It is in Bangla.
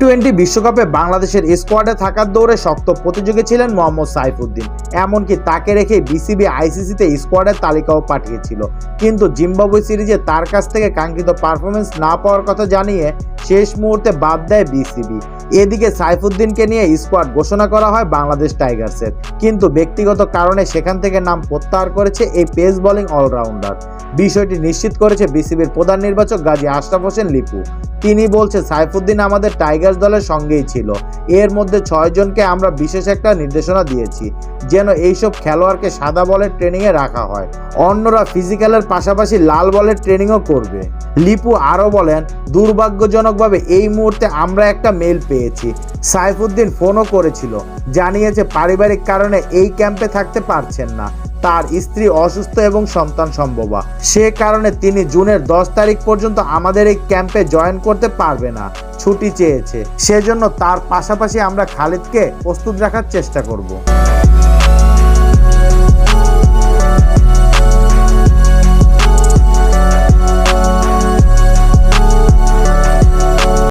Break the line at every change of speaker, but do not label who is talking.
টোয়েন্টি বিশ্বকাপে বাংলাদেশের স্কোয়াডে থাকার দৌড়ে শক্ত প্রতিযোগী ছিলেন মোহাম্মদ সাইফুদ্দিন। এমনকি তাকে রেখে বিসিবি আইসিসিতে স্কোয়াডের তালিকাও পাঠিয়েছিল। কিন্তু জিম্বাবুয়ে সিরিজে তার কাছ থেকে কাঙ্ক্ষিত পারফরমেন্স না পাওয়ার কথা জানিয়ে শেষ মুহূর্তে বাদ দেয় বিসিবি এদিকে সাইফুদ্দিনকে নিয়ে স্কোয়াড ঘোষণা করা হয় বাংলাদেশ টাইগার্সের। কিন্তু ব্যক্তিগত কারণে সেখান থেকে নাম প্রত্যাহার করেছে এই পেস বোলিং অলরাউন্ডার। বিষয়টি নিশ্চিত করেছে বিসিবির প্রধান নির্বাচক গাজী আশরাফ হোসেন লিপু। তিনি বলছে, সাইফুদ্দিন আমাদের টাইগার্স দলের সঙ্গেই ছিল। এর মধ্যে ছয়জনকে আমরা বিশেষ একটা নির্দেশনা দিয়েছি, যেন এইসব খেলোয়াড়কে সাদা বলের ট্রেনিংয়ে রাখা হয়। অন্যরা ফিজিক্যালের পাশাপাশি লাল বলের ট্রেনিংও করবে। লিপু আরও বলেন, দুর্ভাগ্যজনকভাবে এই মুহূর্তে আমরা একটা মেল পেয়েছি। সাইফুদ্দিন ফোনও করেছিল। জানিয়েছে, পারিবারিক কারণে এই ক্যাম্পে থাকতে পারছেন না। তার স্ত্রী অসুস্থ এবং সন্তান সম্ভবা। সে কারণে তিনি জুনের দশ তারিখ পর্যন্ত আমাদের এই ক্যাম্পে জয়েন করতে পারবে না। ছুটি চেয়েছে। সেজন্য তার পাশাপাশি আমরা খালিদকে প্রস্তুত রাখার চেষ্টা করব।